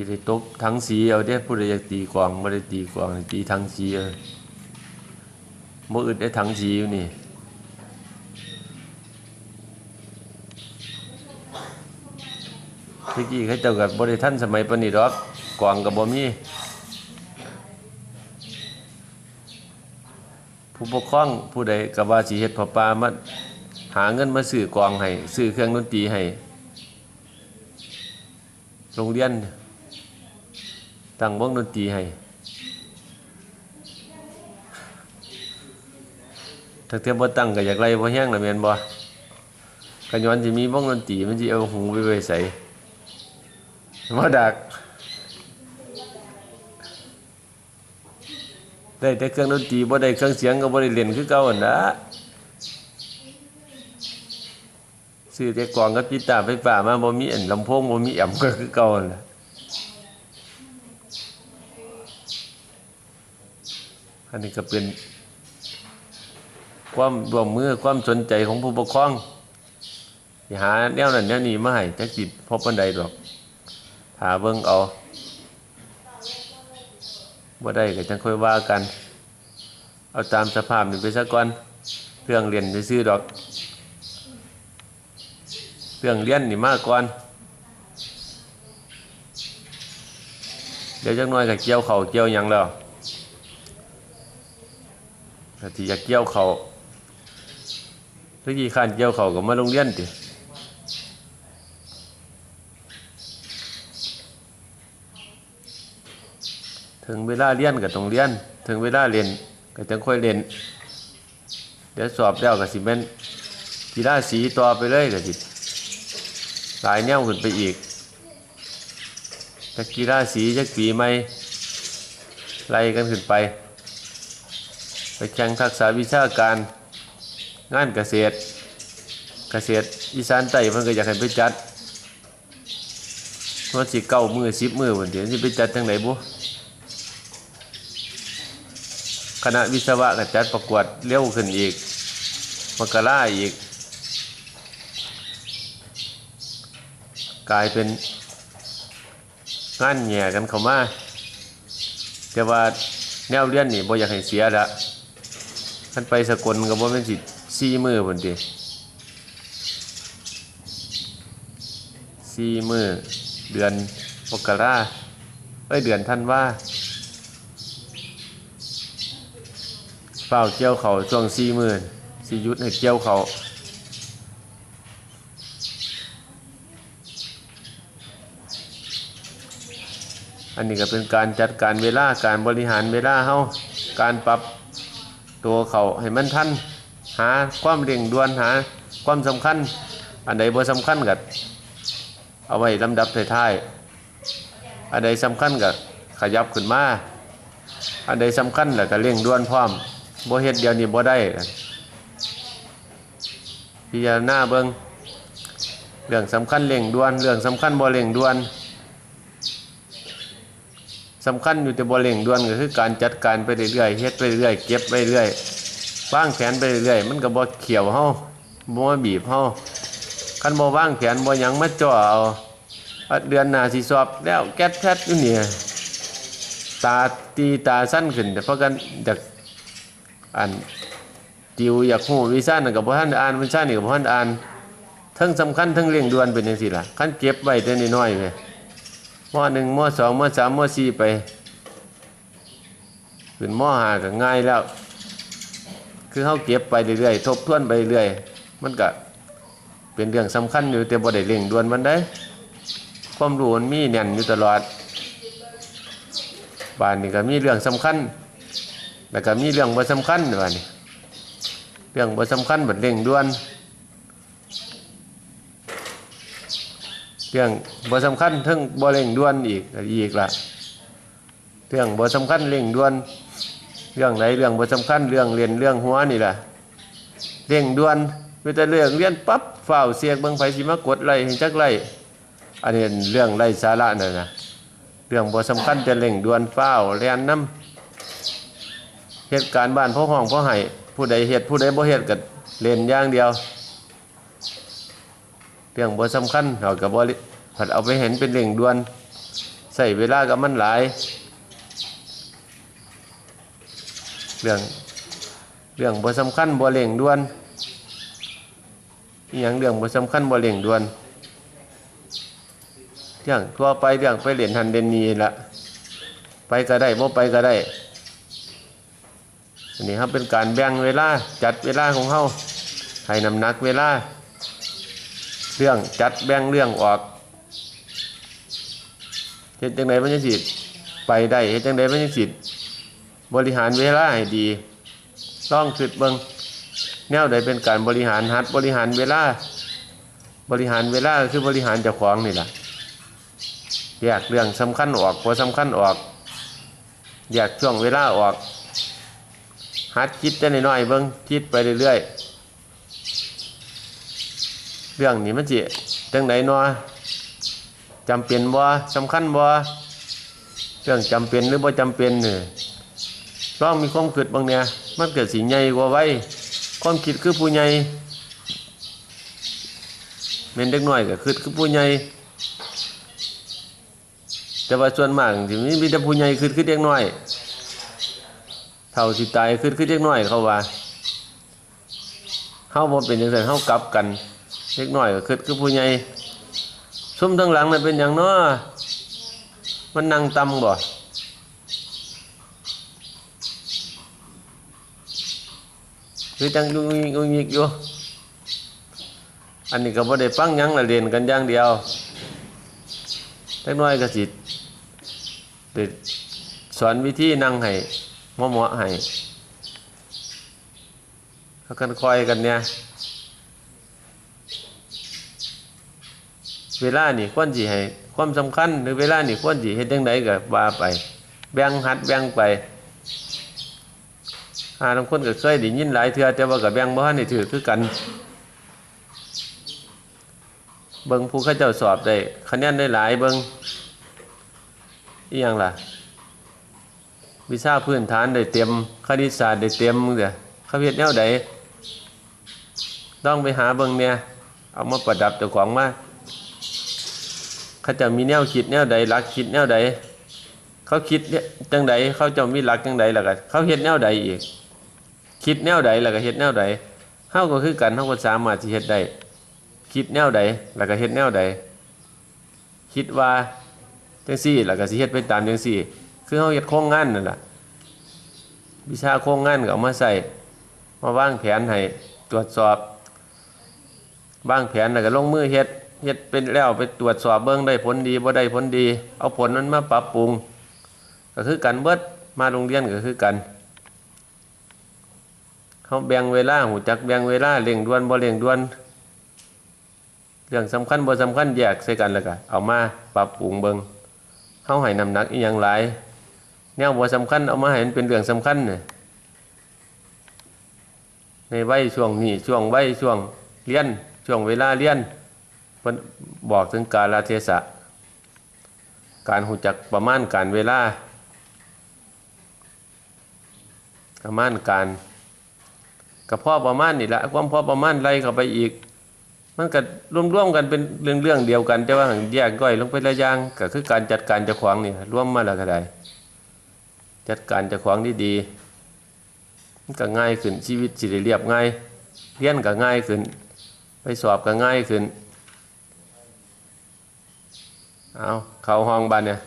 สิได้ตกทั้งสีเอาเด้ผู้ใดอยากตีกลองบ่ได้ตีกลองตีทั้งสีเอาบ่อึดได้ทั้งสีอยู่นี่เมื่อกี้เขาเจ้าก็บ่ได้ทันสมัยปานนี้ดอกกลองก็บ่มีผู้ปกครองผู้ใดก็ว่าสิเฮ็ดพอปลามาหาเงินมาซื้อกลองให้ซื้อเครื่องดนตรีให้โรงเรียน ตั้งวงดนตรีให้ถ้าเทียบบ่ตั้งก็อยากไล่บ่แห้งล่ะแม่นบ่ก็ย้อนสิมีวงดนตรีมันสิเอาหูไปไว้ใส่บ่ดัก ได้แต่เครื่องดนตรีบ่ได้เครื่องเสียงก็บ่ได้เล่นคือเก่าหั่นนะซื้อแต่กลองกับกีตาร์ไฟฟ้ามาบ่มีอันลำโพงบ่มีแอมก็คือเก่าหั่นล่ะ อันนี้ก็เป็นความร่วมมือความสนใจของผู้ปกครองสิหาแนวนั้นแนวนี้มาให้จักสิพบปานใดดอกหาเบิ่งเอาบ่ได้ก็จังค่อยว่ากัน เอาตามสภาพนี่ไปซะก่อนเรื่องเรียนซื่อดอกเรื่องเรียนนี่มากก่อนเดี๋ยวจักน่อยก็เกี่ยวเขาเกี่ยวหยังแล้ว ถ้าที่อยากเกี่ยวเขาทุกทีข้านเกี่ยวเขาก็มาโรงเรียนติถึงเวลาเรียนก็ต้องเรียน ถึงเวลาเรียนก็จังค่อยเรียน เดี๋ยวสอบแล้วก็สิเป็นกีฬาสีต่อไปเลยก็สิหลายแนวขึ้นไปอีกจากกีฬาสีจากปีใหม่ไล่กันขึ้นไป ไปแข่งทักษะวิชาการงานเกษตร เกษตรอีสานใต้เพิ่นก็อยากให้ไปจัดว่าสิเก้ามือสิบมือวันเดียวสิไปจัดจังไหนบุคณะวิศวะก็จัดประกวดเร็วขึ้นอีกมกราอีก กลายเป็นงานแหย่กันเข้ามาแต่ว่าแนวเรียนนี่บ่อยากให้เสียละ ท่านไปสกลก็บ่เป็นสิสี่มือพุ่นติสี่มือเดือนมกราเอ้ยเดือนธันว่าเฝ้าเกี่ยวเขาช่วงสี่มื่นสี่ยุทธให้เกี่ยวเขาอันนี้ก็เป็นการจัดการเวลาการบริหารเวลาเฮาการปรับ ตัวเขาให้มันทันหาความเร่งด่วนหาความสำคัญ อันใดบ่สำคัญก็เอาไว้ลำดับท้ายๆอันใดสำคัญก็ขยับขึ้นมาอันใดสำคัญแล้วก็เร่งด่วนพร้อมบ่เฮ็ดเดียวนี้บ่ได้พิจารณาเบิ่งเรื่องสำคัญเร่งด่วน เรื่องสำคัญบ่เร่งด่วน สำคัญอยู่แต่บ่เร่งด่วนก็คือการจัดการไปเรื่อยๆเฮ็ดไปเรื่อยเก็บไปเรื่อยวางแผนไปเรื่อยมันก็บ่เขียวเฮาบ่มาบีบเฮาคันบ่วางแผนบ่หยังมาจ่อเอาเดือนหน้าสิสอบแล้วแก๊สแพทอยู่นี่ตาตีตาสั้นขึ้นแต่เพราะกันจากอ่านติวอยากหูวิชานั่นกับพ่ท่านอ่านวิชานี่กับพ่ท่านอ่านทั้งสำคัญทั้งเร่งด่วนเป็นอย่างสิล่ะขั้นเก็บไว้แต่น้อยๆไปม ม้อหนึ่งม้อสองม้อสามม้อสี่ไปขึ้นม้อหาก็ง่ายแล้ว คือเขาเก็บไปเรื่อยๆทบทวนไปเรื่อยมันก็เป็นเรื่องสำคัญอยู่แต่บ่ได้เร่งด่วนมันได้ ความรู้มันมีแน่นอยู่ตลอดบ้านนี่ก็มีเรื่องสำคัญแล้วก็มีเรื่องบ่สำคัญว่านี่เรื่องบ่สำคัญบัดเร่งด่วน เรื่องบ่สำคัญทั้งบ่เร่งด่วนอีกอีกละเรื่องบ่สำคัญเร่งด่วน เรื่องไหนเรื่องบ่สำคัญเรื่องเรียนเรื่องหัวนี่ละเร่งด่วนมีแต่เรื่องเรียนปั๊บเฝ้าเสียกเบิ่งไผสิมากดไล่ให้จักไล่อันนี้เรื่องไร้สาระนั่นนะเรื่องบ่สำคัญจะเร่งด่วนเฝ้าเรียนน้ำเหตุการณ์บ้านพ่อห้องพ่อไห้ผู้ใดเหตุผู้ใดบ่เหตุก็เล่นอย่างเดียว รื่องบ่สำคัญเราก็บ่ผัดเอาไปเห็นเป็นเร่งด่วนใส่เวลากับมันหลาย เรื่องเรื่องบ่สำคัญบ่เร่งด่วนอย่างเรื่องบ่สำคัญบ่เร่งด่วนเรื่องทั่วไปเรื่องไปเหรียนทันเดนนีละไปก็ได้บ่ไปก็ได้อันนี้ครับเป็นการแบ่งเวลาจัดเวลาของเฮาให้น้ำหนักเวลา เรื่องจัดแบ่งเรื่องออกเฮ็ดจังไดมันจังสิไปได้เฮ็ดจังไดมันจังสิบริหารเวลาให้ดีต้องคิดเบิ่งแนวใดเป็นการบริหารหัดบริหารเวลา บริหารเวลาคือบริหารเจ้าของนี่แหละแยกเรื่องสำคัญออกบ่สำคัญออกแยกช่วงเวลาออกหัดคิดจะน้อยๆเบิ่งคิดไปเรื่อยๆ เรื่องนี้มันสิจังไดเนาะจำเป็นบ่สำคัญบ่เรื่องจำเป็นหรือบ่จำเป็นเนี่ลองมีความคิดบางเนี่ยมันเกิดสิใหญ่กว่าไว้ความคิดคือผู้ใหญ่แม่นเด็กน้อยก็คิดคือผู้ใหญ่แต่ว่าส่วนมากสิมีมีแต่ผู้ใหญ่คิดคือเด็กน้อยเท่าสิตายขึ้นขึ้นเล็กน้อยเขาว่าเฮาบ่เป็นจังซั่นเฮากลับกัน เล็กน้อยก็คือคือผู้ใหญ่ซุ่มทั้งหลังนั่นเป็นหยังนาะมันนั่งตำบ่คือจังยุ่งยิกยุ่งยิกอยู่อันนี้ก็บ่ได้ฟังยังละเรียนกันอย่างเดียวเล็กน้อยก็สิได้สอนวิธีนั่งให้หมอหมอให้เขากันคอยกันเนี่ย เวลานี่ควรสิให้ความสำคัญ หรือเวลานี่ควรสิเฮ็ดจังไดก็ว่าไป แบ่งหัดแบ่งไปหาบางคนก็เคยได้ยินหลายเทื่อแต่ว่าก็แบ่งบ่ทันได้ถือคือกัน เบิ่งผู้เขาเจ้าสอบได้คะแนนได้หลายเบิ่งอีหยังล่ะ วิชาพื้นฐานได้เต็มคณิตศาสตร์ได้เต็มเด้อเขาเฮ็ดแนวใดต้องไปหาเบิ่งเนี่ยเอามาประดับเจ้าของมา เขาจะมีแนวคิดแนวใดหลักคิดแนวใด เขาคิดเนี่ยจังใดเขาจะมีหลักจังใดล่ะก็เขาเฮ็ดแนวใดอีก คิดแนวใดล้วก็เฮ็ดแนวใดเฮาก็คือกันเฮาก็สามารถสิเฮ็ดได้คิดแนวใดแล้วก็เฮ็ดแนวใดคิดว่าจังซี่แล้วก็สิเฮ็ดไปตามจังซี่ คือเขาเฮ็ดโครงงานนั่นแหละวิชาโครงงานก็เอามาใส่มาวางแผนให้ตรวจสอบวางแผนแล้วก็ลงมือเฮ็ด เฮ็ดเป็นแล้วไปตรวจสอบเบิ่งได้ผลดีบ่ได้ผลดี เอาผลนั้นมาปรับปรุง ก็คือกันเบิดมาโรงเรียนก็คือกันเขาแบ่งเวลาหูจักแบ่งเวลาเร่งด่วนบ่เร่งด่วนเรื่องสำคัญบ่สำคัญแยกใส่กันแล้วก็เอามาปรับปรุงเบิ่งเขาให้น้ำหนักอีหยังหลายแนวบ่สำคัญเอามาให้มันเป็นเรื่องสำคัญเนี่ยในวัยช่วงนี้ช่วงวัยช่วงเรียนช่วงเวลาเรียน พิ่นบอกถึงกาลเทศะ การหูจักประมาณการเวลา ประมาณการกับพ่อประมาณนี่แหละความพ่อประมาณไรเข้าไปอีก มันก็ร่วมๆกันเป็นเรื่องเรื่องเดียวกัน แต่ว่าแยกย่อยลงไประอยางก็คือการจัดการจ้าของนี่ร่วมมาแล้วก็ได้จัดการจ้าของที่ดีมันก็ง่ายขึ้นชีวิตสิเรียบง่ายเรียนก็ง่ายขึ้น ไปสอบก็ง่ายขึ้น เอาเข้าห้องบ้านเนี่ย